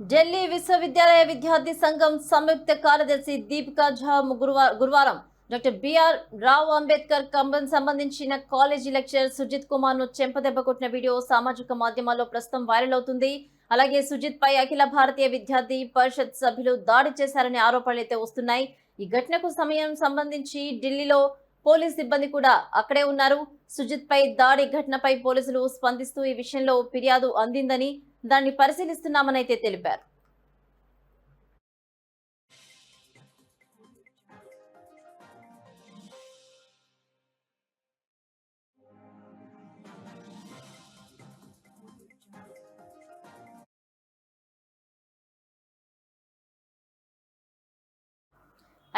ఢిల్లీ విశ్వవిద్యాలయ విద్యార్థి సంఘం సంయుక్త కార్యదర్శి దీపికా ఝా గురువా- గురువారం డాక్టర్ బిఆర్ రావు అంబేద్కర్ కంబన్ సంబంధించిన కాలేజీ లెక్చరర్ సుజిత్ కుమార్ను చెంపదెబ్బ కొట్టిన వీడియో సామాజిక మాధ్యమాల్లో ప్రస్తుతం వైరల్ అవుతుంది. అలాగే సుజిత్ పై అఖిల భారతీయ విద్యార్థి పరిషత్ సభ్యులు దాడి చేశారనే ఆరోపణలు అయితే వస్తున్నాయి. ఈ ఘటనకు సమయం సంబంధించి ఢిల్లీలో పోలీస్ సిబ్బంది కూడా అక్కడే ఉన్నారు. సుజిత్ పై దాడి ఘటనపై పోలీసులు స్పందిస్తూ ఈ విషయంలో ఫిర్యాదు అందిందని దాన్ని పరిశీలిస్తున్నామని అయితే తెలిపారు.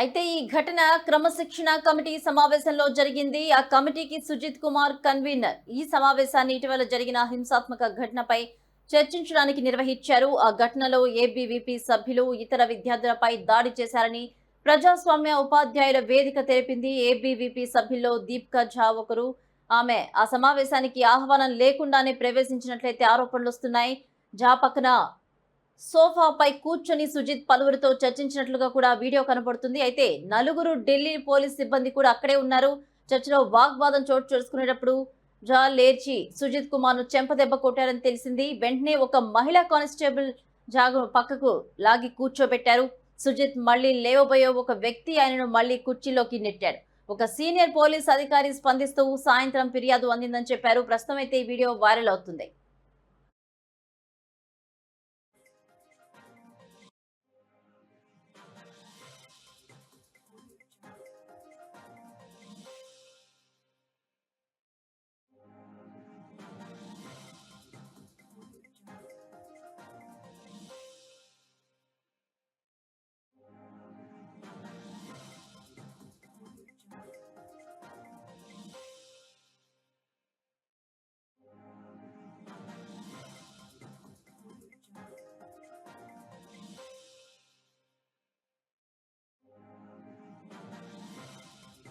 అయితే ఈ ఘటన క్రమశిక్షణ కమిటీ సమావేశంలో జరిగింది. ఆ కమిటీకి సుజిత్ కుమార్ కన్వీనర్. ఈ సమావేశాన్ని ఇటీవల జరిగిన హింసాత్మక ఘటనపై చర్చించడానికి నిర్వహించారు. ఆ ఘటనలో ఏబీవీపీ సభ్యులు ఇతర విద్యార్థులపై దాడి చేశారని ప్రజాస్వామ్య ఉపాధ్యాయుల వేదిక తెలిపింది. ఏబీవీపీ సభ్యుల్లో దీప్క ఝా ఒకరు. ఆమె ఆ సమావేశానికి ఆహ్వానం లేకుండానే ప్రవేశించినట్లయితే ఆరోపణలు వస్తున్నాయి. ఝా పక్కన సోఫాపై కూర్చొని సుజిత్ పలువురితో చర్చించినట్లుగా కూడా వీడియో కనబడుతుంది. అయితే నలుగురు ఢిల్లీ పోలీస్ సిబ్బంది కూడా అక్కడే ఉన్నారు. చర్చలో వాగ్వాదం చోటు చేసుకునేటప్పుడు జా లేర్చి సుజిత్ కుమార్ను చెంపదెబ్బ కొట్టారని తెలిసింది. వెంటనే ఒక మహిళా కానిస్టేబుల్ జాగు పక్కకు లాగి కూర్చోబెట్టారు. సుజిత్ మళ్ళీ లేవబోయే ఒక వ్యక్తి ఆయనను మళ్ళీ కుర్చీలోకి నెట్టాడు. ఒక సీనియర్ పోలీస్ అధికారి స్పందిస్తూ సాయంత్రం ఫిర్యాదు అందిందని చెప్పారు. ప్రస్తుతం అయితే ఈ వీడియో వైరల్ అవుతుంది.